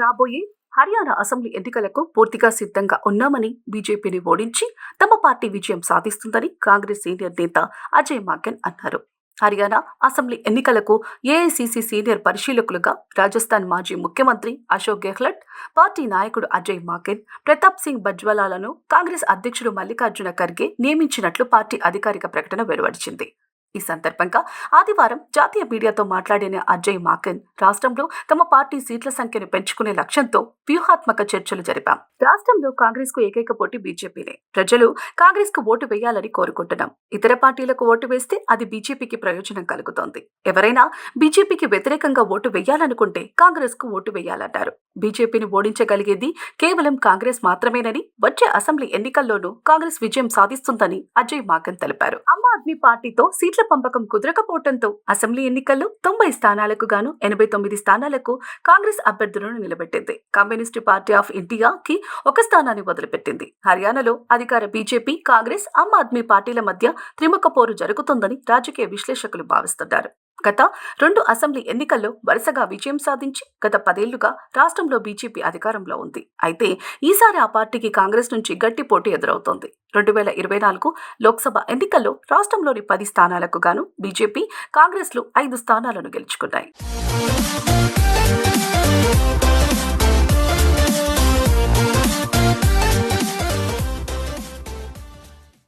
రాబోయే హర్యానా అసెంబ్లీ ఎన్నికలకు పూర్తిగా సిద్ధంగా ఉన్నామని బీజేపీని ఓడించి తమ పార్టీ విజయం సాధిస్తుందని కాంగ్రెస్ సీనియర్ నేత అజయ్ మాకెన్ అన్నారు. హర్యానా అసెంబ్లీ ఎన్నికలకు ఏఐసిసి సీనియర్ పరిశీలకులుగా రాజస్థాన్ మాజీ ముఖ్యమంత్రి అశోక్ గెహ్లట్ పార్టీ నాయకుడు అజయ్ మాకెన్ ప్రతాప్ సింగ్ బజ్వాలాలను కాంగ్రెస్ అధ్యక్షుడు మల్లికార్జున ఖర్గే నియమించినట్లు పార్టీ అధికారిక ప్రకటన వెలువడిచింది. ఈ సందర్భంగా ఆదివారం జాతీయ మీడియాతో మాట్లాడిన అజయ్ మాకన్ రాష్ట్రంలో తమ పార్టీ సీట్ల సంఖ్యను పెంచుకునే లక్ష్యంతో వ్యూహాత్మక చర్చలు జరిపాం. రాష్ట్రంలో కాంగ్రెస్కు ఏకైక పోటీ బీజేపీనే. ప్రజలు కాంగ్రెస్కు ఓటు వేయాలని కోరుకుంటున్నాం. ఇతర పార్టీలకు ఓటు వేస్తే అది బీజేపీకి ప్రయోజనం కలుగుతోంది. ఎవరైనా బీజేపీకి వ్యతిరేకంగా ఓటు వేయాలనుకుంటే కాంగ్రెస్కు ఓటు వేయాలన్నారు. బీజేపీని ఓడించగలిగేది కేవలం కాంగ్రెస్ మాత్రమేనని వచ్చే అసెంబ్లీ ఎన్నికల్లోనూ కాంగ్రెస్ విజయం సాధిస్తుందని అజయ్ మాకన్ తెలిపారు. ఆమ్ ఆద్మీ పార్టీతో సీట్ల పంపకం కుదరకపోవడంతో అసెంబ్లీ ఎన్నికల్లో తొంభై స్థానాలకు గాను ఎనభై తొమ్మిది స్థానాలకు కాంగ్రెస్ అభ్యర్థులను నిలబెట్టింది. కమ్యూనిస్టు పార్టీ ఆఫ్ ఇండియా కి ఒక స్థానాన్ని వదిలిపెట్టింది. హర్యానాలో అధికార బీజేపీ కాంగ్రెస్ ఆమ్ ఆద్మీ పార్టీల మధ్య త్రిముఖ పోరు జరుగుతుందని రాజకీయ విశ్లేషకులు భావిస్తున్నారు. గత రెండు అసెంబ్లీ ఎన్నికల్లో వరుసగా విజయం సాధించి గత పదేళ్ళుగా రాష్ట్రంలో బీజేపీ అధికారంలో ఉంది. అయితే ఈసారి ఆ పార్టీకి కాంగ్రెస్ నుంచి గట్టి పోటీ ఎదురవుతోంది. రెండు వేల ఇరవై నాలుగు లోక్సభ ఎన్నికల్లో రాష్ట్రంలోని పది స్థానాలకు గాను బీజేపీ కాంగ్రెస్లు ఐదు స్థానాలను గెలుచుకున్నాయి.